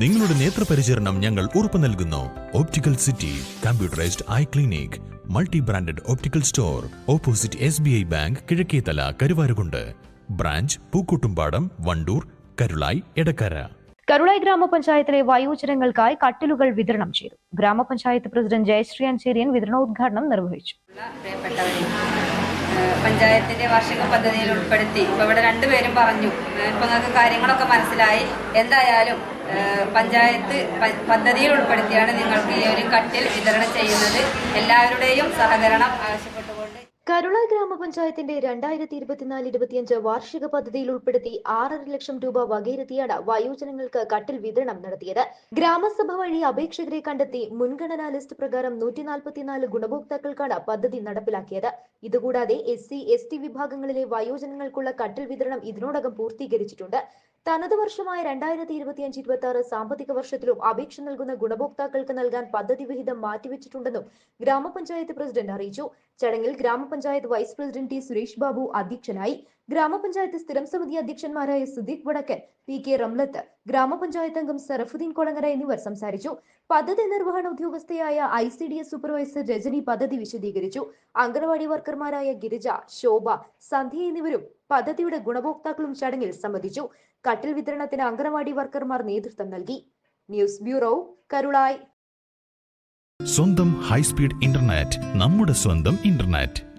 നിങ്ങളുടെ നേത്രപരിചരണം ഞങ്ങൾ ഉറപ്പു നൽകുന്നു. Optical city computerised eye clinic multi branded optical store opposite S B I bank Kizhakkethala Karuvarakundu branch Pookkottumpadam Wandoor Karulai Edakkara Karulai ഗ്രാമപഞ്ചായത്തിലെ വയോജനങ്ങൾക്കായി കട്ടിലുകൾ വിതരണം ചെയ്തു ഗ്രാമപഞ്ചായത്ത് പ്രസിഡന്റ് ജയശ്രീ അഞ്ചേരിയൻ വിതരണോദ്ഘാടനം നിർവഹിച്ചു പഞ്ചായത്തിന്റെ വാർഷിക പദ്ധതിയിൽ ഉൾപ്പെടുത്തി ഇപ്പോൾ ഇവിടെ രണ്ടുപേരും പറഞ്ഞു. ഇപ്പൊ നിങ്ങൾക്ക് കാര്യങ്ങളൊക്കെ മനസ്സിലായി. എന്തായാലും പഞ്ചായത്ത് പദ്ധതിയിൽ ഉൾപ്പെടുത്തിയാണ് നിങ്ങൾക്ക് ഈ ഒരു കട്ടിൽ വിതരണം ചെയ്യുന്നത്. എല്ലാവരുടെയും സഹകരണം ആവശ്യപ്പെട്ടുകൊണ്ട്. കരുള ഗ്രാമപഞ്ചായത്തിന്റെ രണ്ടായിരത്തി ഇരുപത്തിനാല് ഇരുപത്തിയഞ്ച് വാർഷിക പദ്ധതിയിൽ ഉൾപ്പെടുത്തി ആറര ലക്ഷം രൂപ വകയിരുത്തിയാണ് വയോജനങ്ങൾക്ക് കട്ടിൽ വിതരണം നടത്തിയത്. ഗ്രാമസഭ വഴി അപേക്ഷകരെ കണ്ടെത്തി മുൻഗണനാ ലിസ്റ്റ് പ്രകാരം നൂറ്റി നാൽപ്പത്തിനാല് ഗുണഭോക്താക്കൾക്കാണ് പദ്ധതി നടപ്പിലാക്കിയത്. ഇതുകൂടാതെ എസ് സി എസ് ടി വിഭാഗങ്ങളിലെ വയോജനങ്ങൾക്കുള്ള കട്ടിൽ വിതരണം ഇതിനോടകം പൂർത്തീകരിച്ചിട്ടുണ്ട്. തനത് വർഷമായ രണ്ടായിരത്തി ഇരുപത്തിയഞ്ച് ഇരുപത്തി ആറ് സാമ്പത്തിക വർഷത്തിലും അപേക്ഷ നൽകുന്ന ഗുണഭോക്താക്കൾക്ക് നൽകാൻ പദ്ധതി വിഹിതം മാറ്റിവെച്ചിട്ടുണ്ടെന്നും ഗ്രാമപഞ്ചായത്ത് പ്രസിഡന്റ് അറിയിച്ചു. ചടങ്ങിൽ ഗ്രാമപഞ്ചായത്ത് vice president T Suresh Babu അധ്യക്ഷനായി. ഗ്രാമപഞ്ചായത്ത് സ്ഥിരം സമിതി അധ്യക്ഷന്മാരായ സുദീഖ് വടക്കൻ പി കെ റംലത്ത് ഗ്രാമപഞ്ചായത്ത് അംഗം സറഫുദ്ദീൻ കൊളങ്ങര എന്നിവർ സംസാരിച്ചു. പദ്ധതി നിർവഹണ ഉദ്യോഗസ്ഥയായ I C D S supervisor Rajani പദ്ധതി വിശദീകരിച്ചു. അംഗനവാടി വർക്കർമാരായ ഗിരിജ ശോഭ സന്ധ്യ എന്നിവരും പദ്ധതിയുടെ ഗുണഭോക്താക്കളും ചടങ്ങിൽ സംബന്ധിച്ചു. കട്ടിൽ വിതരണത്തിന് അംഗനവാടി വർക്കർമാർ നേതൃത്വം നൽകി. News bureau Karulai. സ്വന്തം ഹൈസ്പീഡ് ഇന്റർനെറ്റ് നമ്മുടെ സ്വന്തം ഇന്റർനെറ്റ്.